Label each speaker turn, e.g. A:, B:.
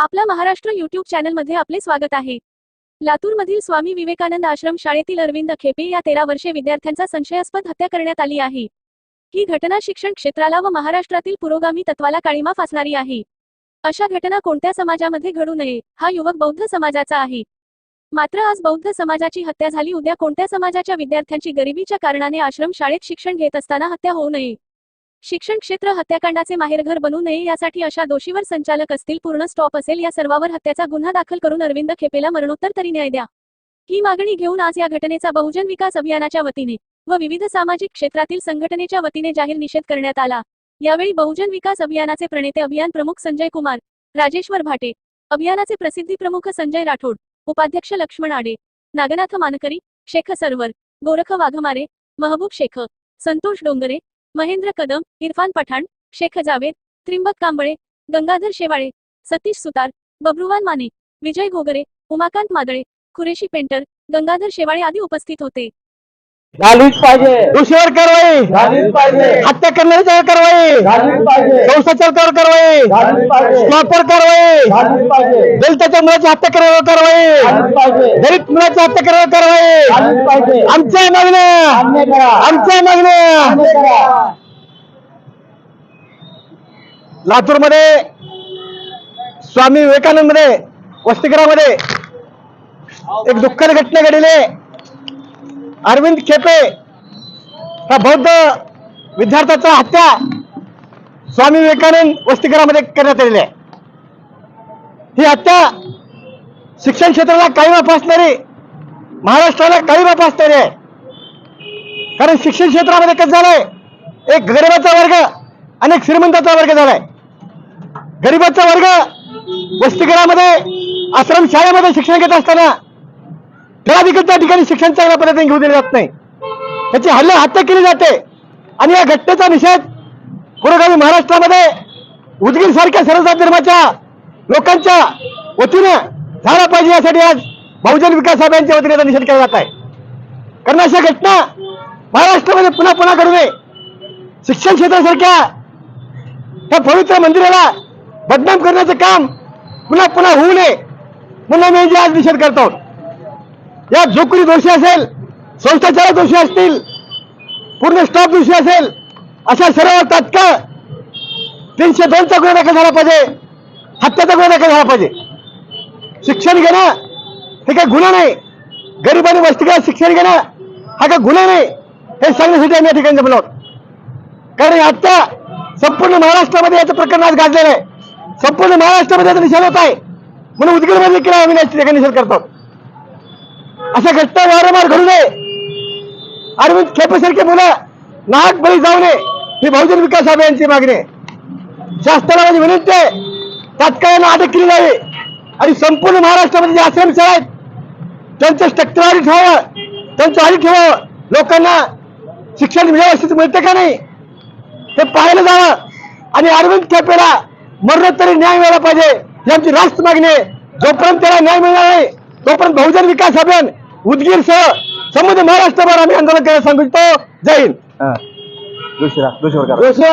A: आपला महाराष्ट्र युट्यूब चॅनलमध्ये आपले स्वागत आहे. लातूरमधील स्वामी विवेकानंद आश्रम शाळेतील अरविंद खेपे या तेरा वर्षे विद्यार्थ्यांचा संशयास्पद हत्या करण्यात आली आहे. ही घटना शिक्षण क्षेत्राला व महाराष्ट्रातील पुरोगामी तत्वाला काळीमा फासणारी आहे. अशा घटना कोणत्या समाजामध्ये घडू नये हा युवक बौद्ध समाजाचा आहे. मात्र आज बौद्ध समाजाची हत्या झाली उद्या कोणत्या समाजाच्या विद्यार्थ्यांची गरिबीच्या कारणाने आश्रम शाळेत शिक्षण घेत असताना हत्या होऊ नये. शिक्षण क्षेत्र हत्याकांडाचे माहेरघर बनू नये यासाठी अशा दोषीवर संचालक असतील पूर्ण स्टॉप असेल या सर्वावर हत्याचा गुन्हा दाखल करून अरविंद खेपेला मरणोत्तर तरी न्याय द्या. ही मागणी घेऊन आज या घटनेचा बहुजन विकास अभियानाच्या वतीने व विविध सामाजिक क्षेत्रातील संघटनेच्या वतीने जाहीर निषेध करण्यात आला. यावेळी बहुजन विकास अभियानाचे प्रणेते अभियान प्रमुख संजय कुमार राजेश्वर भाटे अभियानाचे प्रसिद्धी प्रमुख संजय राठोड उपाध्यक्ष लक्ष्मण आडे नागनाथ मानकरी शेख सरवर गोरख वाघमारे महबूब शेख संतोष डोंगरे महेंद्र कदम इरफान पठाण शेख जावेद त्रिंबक कांबळे गंगाधर शेवाळे सतीश सुतार बब्रुवान माने विजय घोगरे उमाकांत मादळे खुरेशी पेंटर गंगाधर शेवाळे आदी उपस्थित होते.
B: झालीच पाहिजे.
C: दोषीवर कारवाई.
B: झालीच पाहिजे.
C: हत्या करण्याच्यावर कारवाई. संस्थाचार कारवाई. स्टॉपर कारवाई. दलिताच्या मुलाची हत्या करण्यावर कारवाई. दलित मुलाची हत्या करण्यावर कारवाई. आमच्या मागण्या. आमच्या मागण्या. लातूरमध्ये स्वामी विवेकानंदमध्ये वसतिगृहामध्ये एक दुःखद घटना घडली. आहे. अरविंद खेपे हा बौद्ध विद्यार्थ्याचा हत्या स्वामी विवेकानंद वस्तीकरामध्ये करण्यात आलेली आहे. ही हत्या शिक्षण क्षेत्राला काही माफ असणारी महाराष्ट्राला काही माफ असणारी आहे. कारण शिक्षण क्षेत्रामध्ये कसं झालंय? एक गरिबाचा वर्ग आणि एक श्रीमंताचा वर्ग झालाय. गरिबाचा वर्ग वसतिगृहामध्ये आश्रम शाळेमध्ये शिक्षण घेत असताना ठराविक त्या ठिकाणी शिक्षण चांगल्या पद्धतीने घेऊ दिले जात नाही. त्याची हल्ला हत्या केली जाते. आणि या घटनेचा निषेध पुरोगामी महाराष्ट्रामध्ये उदगीर सारख्या सर्वजात धर्माच्या लोकांच्या वतीनं झाला पाहिजे यासाठी आज बहुजन विकास यांच्या वतीने निषेध केला जात आहे. कारण अशा घटना महाराष्ट्रामध्ये पुन्हा पुन्हा घडू नये. शिक्षण क्षेत्रासारख्या त्या पवित्र मंदिराला बदनाम करण्याचं काम पुन्हा पुन्हा होऊ नये. म्हणून मी जे आज निषेध करतो या जो कोणी दोषी असेल संस्थाचार दोषी असतील पूर्ण स्टाफ दोषी असेल अशा सर्व तात्काळ तीनशे दोनचा गुन्हा दाखल झाला पाहिजे हत्याचा गुन्हा दाखल झाला पाहिजे. शिक्षण घेणं हे काही गुन्हा नाही. गरिबांनी वस्तिका शिक्षण घेणं हा काही गुन्हा नाही. हे सांगण्यासाठी आम्ही या ठिकाणी जमलो कारण आत्ता संपूर्ण महाराष्ट्रामध्ये याचं प्रकरण आज गाजलेलं आहे. संपूर्ण महाराष्ट्रामध्ये याचा निषेध होत आहे. म्हणून उदगीरमध्ये देखील आम्ही या ठिकाणी निषेध करतो. अशा घटना वारंवार घडू नये. अरविंद खेपेसारखे मुलं नाहक बळी जाऊ नये ही बहुजन विकास यांची मागणी आहे. शासनाला माझी विनंती आहे तात्काळ अटक केली जावी आणि संपूर्ण महाराष्ट्रामध्ये जे आश्रमशाळा आहेत त्यांचं स्ट्रक्चर आधी ठेवावं त्यांचं आधी ठेवावं लोकांना शिक्षण व्यवस्थित मिळतं का नाही? हे पाहायला जावं. आणि अरविंद खेपेला मरणोत्तरी न्याय मिळाला पाहिजे ही आमची रास्त मागणी आहे. जोपर्यंत त्याला न्याय मिळणार नाही तोपर्यंत बहुजन विकास अभियान उदगीर सह संबंध महाराष्ट्रभर आम्ही आंदोलन करायला सांगू इच्छितो. जय हिंद.
B: दुसरा दुसरा
C: दुसरं